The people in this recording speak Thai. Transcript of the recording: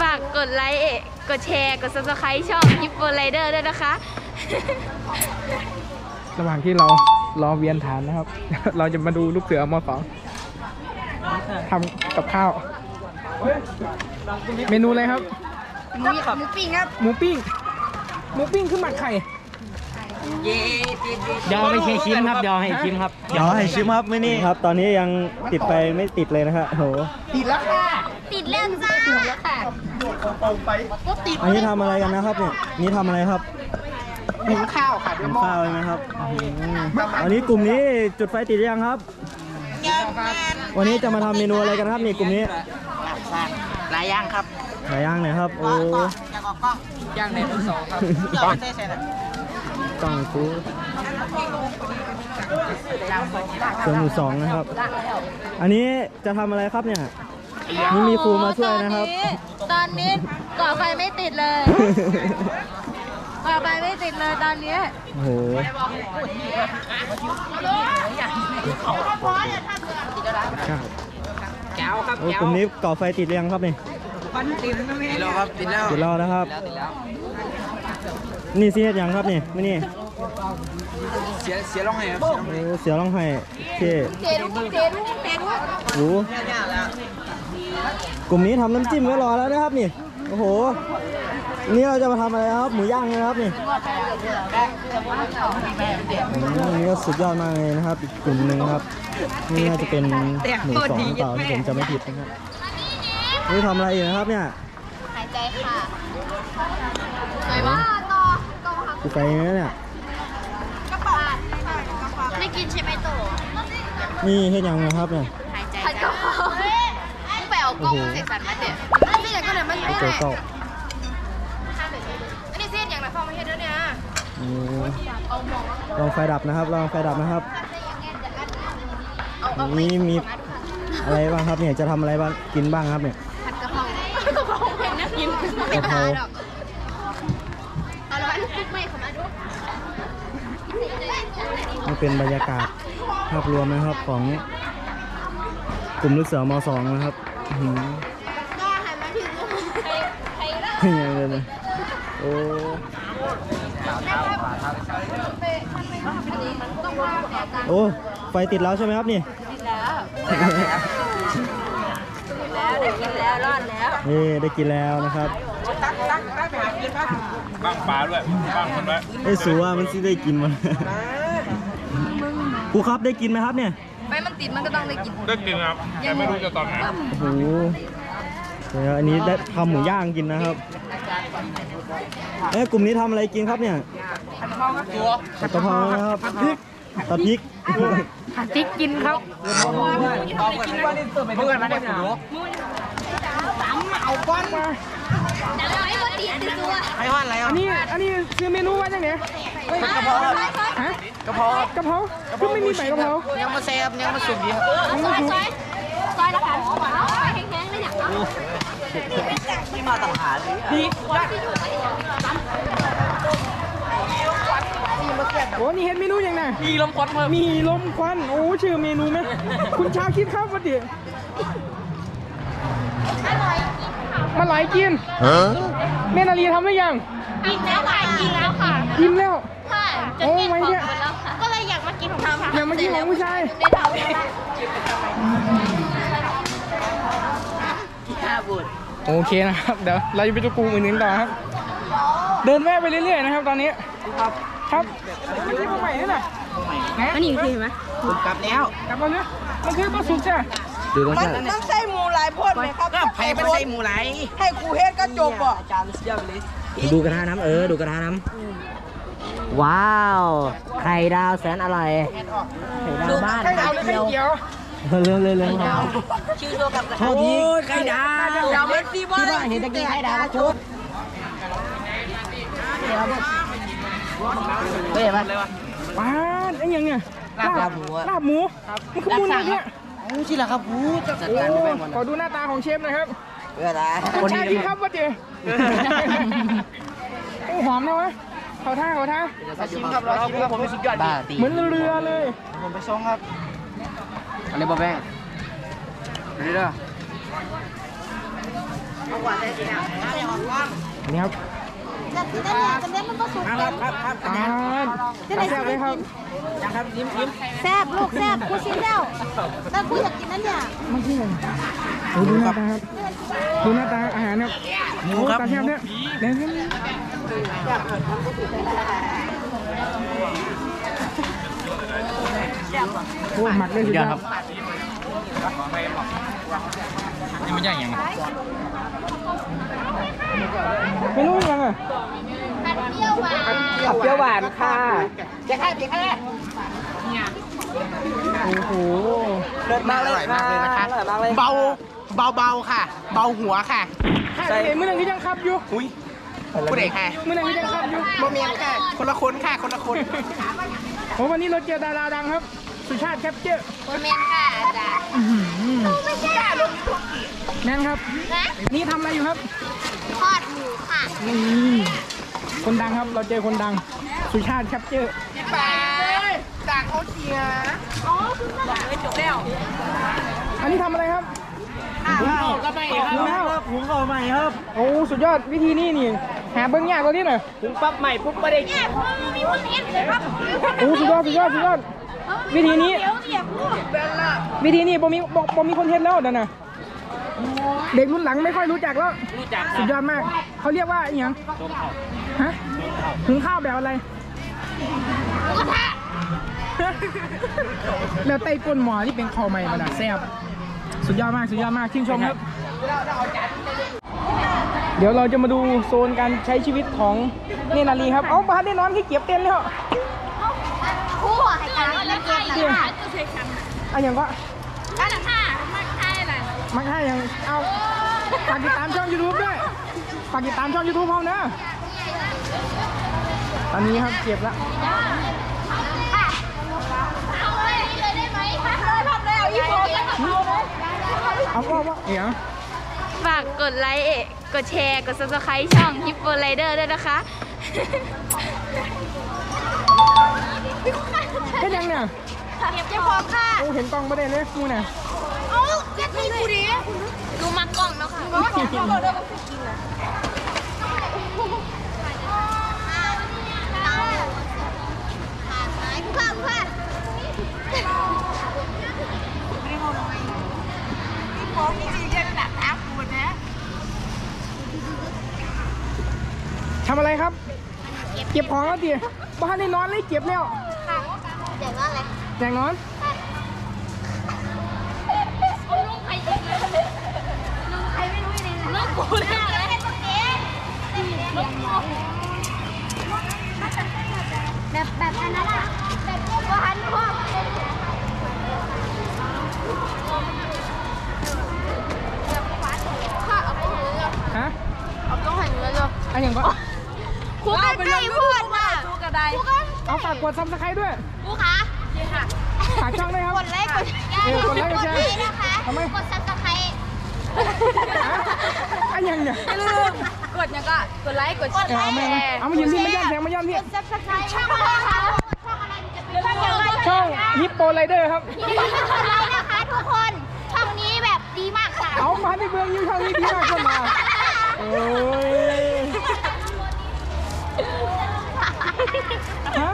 ฝากกดไลค์กดแชร์กด subscribe ช่อง h i p p o Rider ด้วยนะคะ ระหว่างที่เรารอเวียนฐานนะครับ เราจะมาดูลูกเสือมสองทำกับข้าว เมนูอะไรครับ หมูหมูปิ้งครับหมูปิ้ง หมูปิ้งคือหมักไข่เดี๋ยวเอาไปเชชิมครับเดี๋ยวเอาให้ชิมครับ เดี๋ยวให้ชิมครับไม่นี่ครับ ตอนนี้ยังติดไฟไม่ติดเลยนะฮะโห ติดแล้วจ้า ติดแล้วค่ะอันนี้ทำอะไรกันนะครับเนี่ยนี่ทำอะไรครับหุงข้าวค่ะหุงข้าวเลยนะครับอืมวันนี้กลุ่มนี้จุดไฟติดหรือยังครับ วันนี้จะมาทำเมนูอะไรกันครับนี่กลุ่มนี้หลายอย่างครับหลายอย่างเลยครับโอ้ย่างในมือสองครับต้องคูส่วนหมูสองนะครับ อันนี้จะทำอะไรครับเนี่ย นี่มีครูมาช่วยนะครับตอนนี้ก่อไฟไม่ติดเลย ก่อไฟไม่ติดเลยตอนนี้โอ้โหแก้วครับโอ้แก้วกลุ่มนี้ก่อไฟติดหรือยังครับนี่ฟันติดแล้วครับติดแล้วติดแล้วนะครับนี่สิเฮ็ดหยังครับนี่ไม่นี่เสียเสียร้องไห้ครับโอ้เสียร้องไห้เท่เทรุเทรุเทรุโอ้ กลุ่มนี้ทำน้ำจิ้มไว้รอแล้วนะครับนี่ โอ้โห นี่เราจะมาทำอะไรครับ หมูย่างนะครับนี่อืมนี่ก็สุดยอดมากเลยนะครับ อีกกลุ่มหนึ่งนะครับ นี่น่าจะเป็นหมูสองหรือเปล่าที่ผมจะไม่ผิดนะครับ นี่ทำอะไรอยู่นะครับเนี่ย หายใจค่ะสวยมากต่อต่อค่ะกูไปไหมเนี่ย กระเป๋าไม่กินใช่ไหมโต นี่เฮ็ดหยังนะครับเนี่ยหายใจจ้า มึงไปเอากล้องเสกสรรมาเด็ดอันนี้ก็เนี่ยมันไม่เจอเก่าอันนี้เส้นอย่างไรฟองไม่เห็นด้วยเนี่ยอืมลองไฟดับนะครับลองไฟดับนะครับนี่มีอะไรบ้างครับเนี่ยจะทำอะไรบ้างกินบ้างครับเนี่ยผัดกะเพรากะเพราเป็นนะกินไม่กะเพราทานหรอกเอาละคุกไม่เข้ามาดูนี่เป็นบรรยากาศภาพรวมนะครับของกลุ่มลูกเสือมสองนะครับ อื้อหือก็หันมาถึงใครใครเล่ายังไงเลยนะโอ้ต้องว่าแต่กันโอ้ไฟติดแล้วใช่ไหมครับนี่แล้วได้กินแล้วรอดแล้วนี่ได้กินแล้วนะครับบ้างปลาด้วยบ้างคนไว้ไอ้ยสูว่ามันสิได้กินมันครูครับได้กินไหมครับเนี่ย ไปมันติดมันก็ต้องได้กินได้กินครับแต่ไม่รู้จะตอนไหนโอ้โหเดี๋ยวอันนี้ได้ทำหมูย่างกินนะครับเอ้ยกลุ่มนี้ทำอะไรกินครับเนี่ยผัดกะเพรานะครับพริกตะพริกผัดพริกกินครับเพื่อนมาได้หนูเอาก้อนมาแต่เรา ไอ้คนติดติดตัวให้ห้อนอะไรอันนี้อันนี้ซื้อเมนูว่าจังไหนกระเพราฮะกระเพราครับกะเพราคือไม่มีใบกะเพรายังมาแซ่บยังมาสุกดีครับซอยซอยซอยละกันซอยแห้งๆเลยเนี่ยที่มาต่างหากเลยโอ้นี่เห็นเมนูยังไงมีลมควันมามีลมควัน โอ้ชื่อเมนูไหมคุณชาคิดครับวันเดียว มาหลายกินแม่นาลีทำหรือยังกินแล้วค่ะกินแล้วค่ะกินแล้วค่ะจนโอ้กินไม่ของเนี่ยหมดแล้วค่ะก็เลยอยากมากินของเราค่ะอยากมากินของผู้ชายได้ทำแล้วโอเคนะครับ เดี๋ยวเราจะไปดูกลุ่มอื่นๆต่อครับ เดินแวะไปเรื่อยๆนะครับ ตอนนี้ ครับ ครับมันคือมาใหม่นี่น่ะอันนี้คือไหมกลับแล้ว กลับมาเนี่ยมันคือปลาสุกใช่ไหม ดูรสมันชาติต้องใส่หมูหลายพ่นไหมครับก็ไผ่มันใส่หมูไหลให้ครูเฮ็ดก็จบบ่อาจารย์เสียบเลยดูกระทะน้ำเออดูกระทะน้ำว้าวไข่ดาวแสนอร่อยไข่ดาวบ้านไข่ดาวหรือไข่เจียวเรื่องเรื่องเรื่องครับชื่อตัวกับโทษทีไข่ดาวเดี๋ยวมันซีว่าที่ว่าเห็นตะกี้ไข่ดาวก็ชุดเฮ้ยมาปาดไอ้ยังเนี่ยลาบหมูลาบหมูมันคือหมูอะไรเนี่ย โอ้ชิละครับพูดจัดโอ้การไปหมดขอดูหน้าตาของเชฟหนะครับเพื่ออะไรคุณชายคิดครับว่าเจโอ้หอมนะวะเขาท่าเขาท่าชิมครับรอชิมครับผมไม่สุดยอดบ้าตีเหมือนเรือเลย ผมไปส่งครับอะไรบ่แม่นี่เด้อนี่ครับ จะกินได้เนี่ยจะเล่นมันก็สุกครับครับครับอ่าแซ่บเลยครับยังครับยิ้มยิ้มแซ่บลูกแซ่บกูชิมแล้วแต่กูอยากกินนั่นเนี่ยมันคืออะไรโอ้ดูหน้าตาครับดูหน้าตาอาหารครับโอ้ตาแซ่บเนี่ยเดี๋ยวเดี๋ยวโอ้หมักได้สุดยอดครับนี่มันย่างยังไงไม่รู้ยังอะ เปรี้ยวหวานค่ะโอ้โหเลิศมากเลยค่ะเบาเบาเบาค่ะ เบาหัวค่ะใช่เมื่อนั้นก็ยังขับอยู่อุ้ยผู้เด็กค่ะเมื่อนั้นก็ยังขับอยู่โมเมียนค่ะ คนละคนค่ะ คนละคนโอ้วันนี้เราเจอดาราดังครับ สุชาติแคปเจอร์เมนค่ะจ้ะอื้อหือไม่ใช่แม่นครับนะนี่ทำอะไรอยู่ครับ ทอดหมูค่ะนี่ คนดังครับ เราเจอคนดัง สุชาติแคปเจอร์ไปจากเขาเชียร์อันนี้ทำอะไรครับก็ไม่คหุงรับข้าวครับหุงข้าวใหม่ครับ โอ้ สุดยอดวิธีนี้นี่ หาเบิ้งยากกว่านี้หน่อยถึงปั๊บใหม่ปุ๊บไม่ได้เนี่ยพ่อมีคนเอ็นเลยครับโอ้สุดยอดสุดยอดสุดยอด วิธีนี้เดี๋ยวเดี๋ยวพูดวิธีนี้บ่มีบ่บ่มีคนเห็นแล้วเดี๋ยวนะเด็กรุ่นหลังไม่ค่อยรู้จักแล้ว รู้จัก สุดยอดมาก เขาเรียกว่าอหย่าง ฮะหุงข้าวแบบอะไรแล้วไต้ก้นหมอที่เป็นคอใหม่มาดัดแซ่บสุดยอดมาก สุดยอดมากชื่นชมครับ เดี๋ยวเราจะมาดูโซนการใช้ชีวิตของเนนาลีครับ เอ้าบ้านได้นอนที่เก็บเต็นท์แล้วคู่ให้การเล่นเกมเดี๋ยวนะคะอันอย่างก็กันค่ะมาใช่เลยมักให้อย่างเอาฝากติดตามช่อง YouTube ด้วยฝากติดตามช่อง YouTube พ่อนะต อนนี้ครับเก็บละเอาเลยนี่เลยได้ไหมทำเลยทำเลยเอาอีโฟนแล้วเอาเลยเอาว่าว่าเอ๋ฝากกดไลค์กดแชร์ กด subscribe ช่อง Hippo Rider ด้วยนะคะแค่ยังเนี่ยเก็บเจ้าของค่ะโอ้เห็นกล้องประเด็นเลยกูเนี่ยเอาเก็บที่กูดิดูมากล้องเนาะค่ะก็เก็บของเราเดินมากินเลยข้ามค่ะ ของจริงๆจะหนักอาคูนะทำอะไรครับ เก็บของแล้วดิบ้านได้นอนเลยเก็บแล้วค่ะเจ๋งมากเลยแจงนอนลูกกูเนี่ยให้ตัวเองแบบแบบอันนั้นอะแบบว่าหันพ่อ ฮะ เอาต้องหันเลยเลย อันอย่างก็ ครูกันใกล้พูดน่ะดูกระไดครูกันเอาฝากกดซับสไครต์ด้วยครูคะดีค่ะฝากช่องด้วยครับ กดไลค์กดแชร์เออกดไลค์กดแชร์นี่นะคะทำไมกดซับสไครต์ฮะอันอย่างเนี่ยอย่าลืมกดเนี่ยก็กดไลค์กดกดเออไลเอาค์มาเอามายืนที่มาย่านแสงมาย่านพี่กดซับสไครต์ช่องอะไรคะช่องอะไรจะเป็นช่องอะไรช่องฮิปโปไรเดอร์ครับกดไลค์นะคะทุกคนช่องนี้แบบดีมากค่ะเอามาในเมืองยูช่องนี้ดีมากขึ้นมาโอ้ย huh?